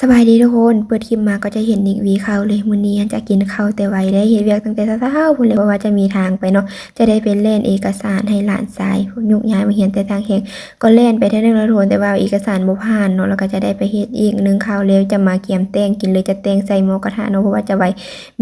สบายดีทุกคน เปิดคลิปมาก็จะเห็นนิกวีเขาเลยมื้อนี้จะกินข้าวแต่ไวได้เฮ็ดเวียกตั้งแต่เช้าๆพุ่นเลยเพราะว่าจะมีทางไปเนาะ จะได้ไปเล่นเอกสารให้หลานชายยุกย้ายมาเรียนแต่ทางแห่งก็เล่นไปเท่านึงแล้วทุนแต่ว่าเอกสารบ่ผ่านเนาะ แล้วก็จะได้ไปเฮ็ดอีกหนึงข้าวแล้วจะมาเกียมแตงกินเลยจะแตงใส่หม้อกระทะเนาะเพราะว่าจะไว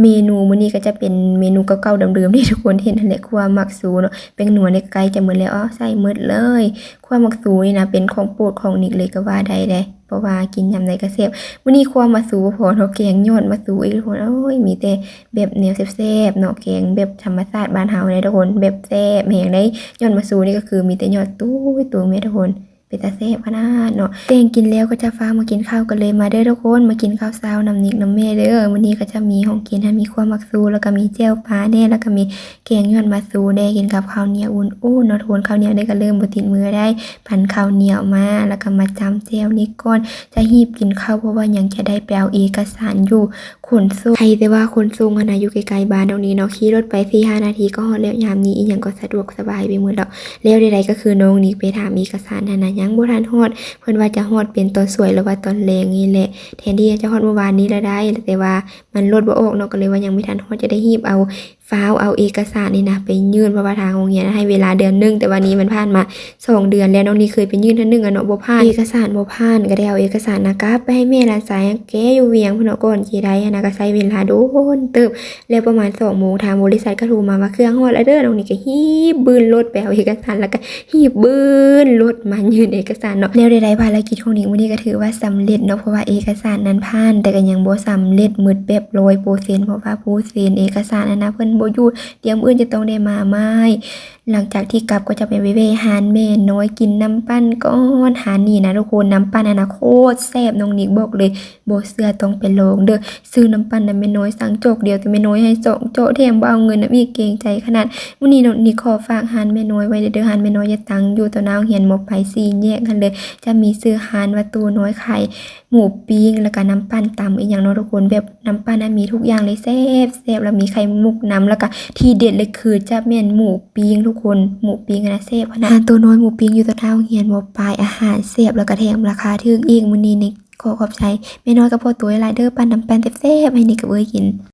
เมนูมื้อนี้ก็จะเป็นเมนูเก่าๆเดิมๆที่ทุกคนเห็นนั่นแหละครัวมักสูเนาะ เป็นหนัวในไก่จะหมดแล้วอ๋อใส่หมดเลยครัวมักสูนี่นะเป็นของโปรดของนิกเลยก็ว่าได้เด้เพราะว่ากินยำใดก็แซ่บวันนี้ความมาสู่พอเนาะแกงยอดมาสู่อีกทุกคนโอ้ยมีแต่แบบแนวแซ่บๆเนาะแกงแบบธรรมชาติบ้านเฮาเลยทุกคนแบบแซ่บแหงได้ยอดมาสู่นี่ก็คือมีแต่ยอดตู้ตัวเม่ทุกคน เป็นตาแซ่บขนาดเนาะแกงกินแล้วก็จะฟ้ามากินข้าวกันเลยมาเด้อทุกคนมากินข้าวเช้าน้ำนิกน้ำแม่เด้อวันนี้ก็จะมีของกินให้มีความมักสู่แล้วก็มีเจียวปลาแน่แล้วก็มีแกงยอดมาสู่ได้กินกับข้าวเหนียวอุ่นๆเนาะทุนข้าวเหนียวได้ก็เริ่มบติดมือได้พันข้าวเหนียวมาแล้วก็มาจำเจียวนี่ก่อนจะหีบกินข้าวเพราะว่ายังจะได้ไปเอาเอกสารอยู่ขนส่งใครแต่ว่าขนส่งอะนะอยู่ไกลๆบ้านตรงนี้เนาะขี่รถไปสี่ห้านาทีก็ฮอดแล้วยามนี้อีหยังก็สะดวกสบายไปหมดแล้วแล้วใดๆก็คือน้องนี่ไปถามเอกสารนั่นยังบ่ทันฮอด เพิ่นว่าจะฮอดเป็นตอนสวยหรือว่าตอนแรงนี่แหละแทนที่จะฮอดเมื่อวานนี้แล้วได้ แต่ว่ามันรถบ่ออกเนาะก็เลยว่ายังไม่ทันฮอดจะได้หีบเอาฟ้าวเอาเอกสารนี่นะไปยื่นเพราะว่าทางโรงเรียนให้เวลาเดือนหนึงแต่วันนี้มันผ่านมาสองเดือนแล้วน้องนี่เคยไปยื่นท่านึงอะเนาะบ่ผ่านเอกสารบ่ผ่านก็ได้เอาเอกสารนะครับไปให้แม่หลานสายแกอยู่เวียงพนเนาะก่อนสิได้อะนะก็ใช้เวลาโดนเติบแล้วประมาณ2โมงทางบริษัทก็โทรมาว่าเครื่องฮอดแล้วเด้อน้องนี่ก็ฮีบบืนรถไปเอาเอกสารแล้วก็ฮีบบืนรถมายื่นเอกสารเนาะแล้วใดๆภารกิจของนิกมื้อนี้ก็ถือว่าสำเร็จเนาะเพราะว่าเอกสารนั้นผ่าน แต่ก็ยังบ่สำเร็จหมดแบบ100%เพราะว่าผู้เซ็นเอกสารนั้นนะเพิ่นบ่อยู่เดี๋ยวมื้ออื่นจะต้องได้มาใหม่หลังจากที่กลับก็จะไปเวเวหานแม่น้อยกินน้ำปั้นก้อนหานนี่นะทุกคนน้ำปั้นอนะโคตรแซ่บน้องนิกบอกเลยโบเสื้อต้องไปลองเด้อซื้อน้ำปั้นนะแม่น้อยสั่งโจกเดียวแต่แม่น้อยให้สองโจกแถมบ่เอาเงินนะอีกเกงใจขนาดวันนี้น้องนิกขอฝากหานแม่น้อยไว้เด้อหานแม่น้อยอย่าตังอยู่ต่อหน้าเฮียนหมกไปสี่แยกกันเลย จะมีซื้อหานวัตตูน้อยไข่หมูปิ้งแล้วก็น้ำปั้นตำอีกอย่างเนาะทุกคนแบบน้ำปั้นนะมีทุกอย่างเลยแซ่บแซ่บแล้วมีไข่มุกน้ำแล้วก็ที่เด็ดเลยคือจะเม่นหมูปิ้งทุกคนหมูปิ้งนะเซฟนะอาหารตัวน้อยหมูปิ้งอยู่ตัวเท้าเฮียนบ่ปลายอาหารเซฟแล้วก็แถมราคาถึกอีกมื้อนี้นี่ขอขอบใจแม่น้อยกับพ่อตัวหลายเด้อปันน้ำแป้นเซฟๆให้นี่กับเอ้ยกิน